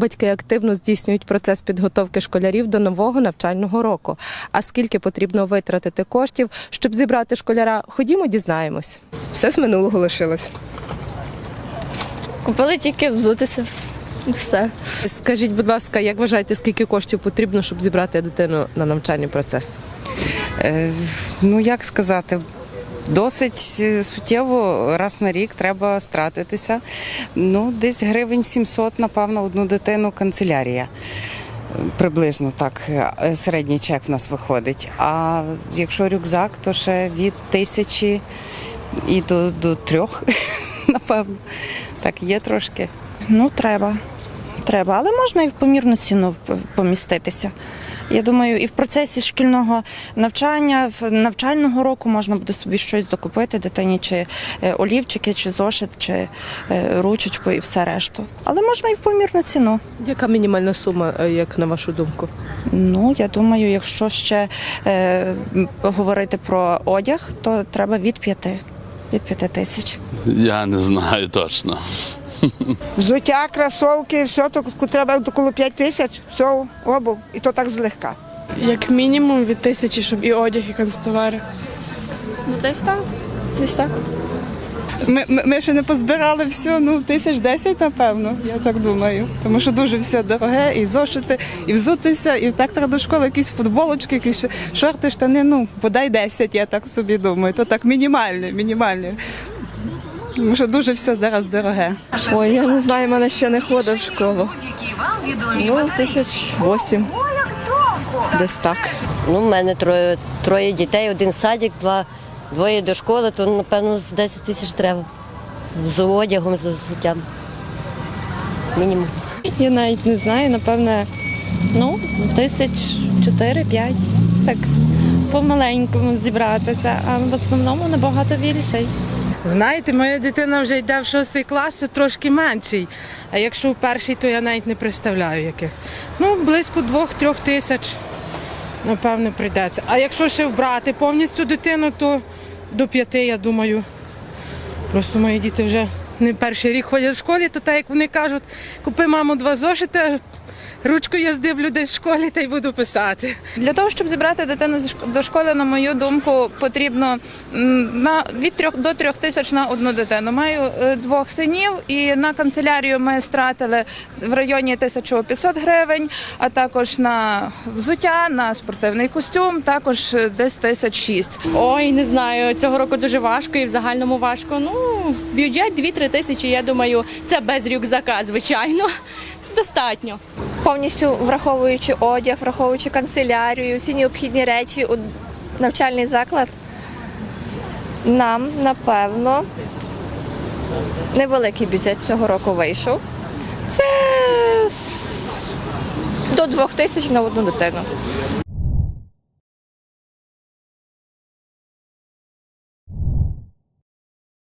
батьки активно здійснюють процес підготовки школярів до нового навчального року. А скільки потрібно витратити коштів, щоб зібрати школяра, ходімо, дізнаємось. Все з минулого лишилось. Купили тільки взутися. І все. Скажіть, будь ласка, як вважаєте, скільки коштів потрібно, щоб зібрати дитину на навчальний процес? Е, Ну як сказати, досить е, суттєво раз на рік треба стратитися. Ну, десь гривень 700, напевно, одну дитину канцелярія. Приблизно так е, середній чек в нас виходить. А якщо рюкзак, то ще від тисячі і до, до трьох, напевно. Так, є трошки. Ну, треба. Треба, але можна і в помірну ціну поміститися. Я думаю, і в процесі шкільного навчання, в навчального року можна буде собі щось докупити дитині, чи е, олівчики, чи зошит, чи е, ручечку і все решту. Але можна і в помірну ціну. Яка мінімальна сума, е, як на вашу думку? Ну, я думаю, якщо ще е, говорити про одяг, то треба від п'яти. Від п'яти тисяч. Я не знаю точно. Взуття, кросовки, все, то треба коло 5 тисяч, все, обув, і то так злегка. Як мінімум від тисячі, щоб і одяг, і канцтовари. Ну, десь так. Десь так. Ми, ми, ми ще не позбирали все, ну тисяч десять, напевно, я так думаю. Тому що дуже все дороге, і зошити, і взутися, і так треба до школи якісь футболочки, якісь шорти, штани, ну, бодай 10, я так собі думаю. То так мінімальне, мінімальне. Тому що дуже все зараз дороге. Ой, я не знаю, мене ще не ходив в школу. Ну, тисяч восім. Десь так. Ну, в мене троє, троє дітей, один садик, два, двоє до школи, то напевно з 10 тисяч треба. З одягом, з взуттям. Мінімум. Я навіть не знаю, напевне, ну, тисяч чотири-п'ять. Так, по-маленькому зібратися, а в основному набагато більше. Знаєте, моя дитина вже йде в шостий клас, то трошки менший. А якщо в перший, то я навіть не представляю яких. Ну, близько двох-трьох тисяч, напевно, прийдеться. А якщо ще вбрати повністю дитину, то до п'яти, я думаю. Просто мої діти вже не перший рік ходять в школі, то так як вони кажуть, купи маму два зошити, ручку я здиблю десь в школі та й буду писати. Для того, щоб зібрати дитину до школи, на мою думку, потрібно на від трьох до трьох тисяч на одну дитину. Маю е, двох синів, і на канцелярію ми стратили в районі 1500 гривень, а також на взуття, на спортивний костюм, також е, десь тисяч шість. Ой, не знаю, цього року дуже важко і в загальному важко. Ну, бюджет 2-3 тисячі, я думаю, це без рюкзака, звичайно. Достатньо. Повністю враховуючи одяг, враховуючи канцелярію, всі необхідні речі у навчальний заклад, нам, напевно, невеликий бюджет цього року вийшов. Це до двох тисяч на одну дитину.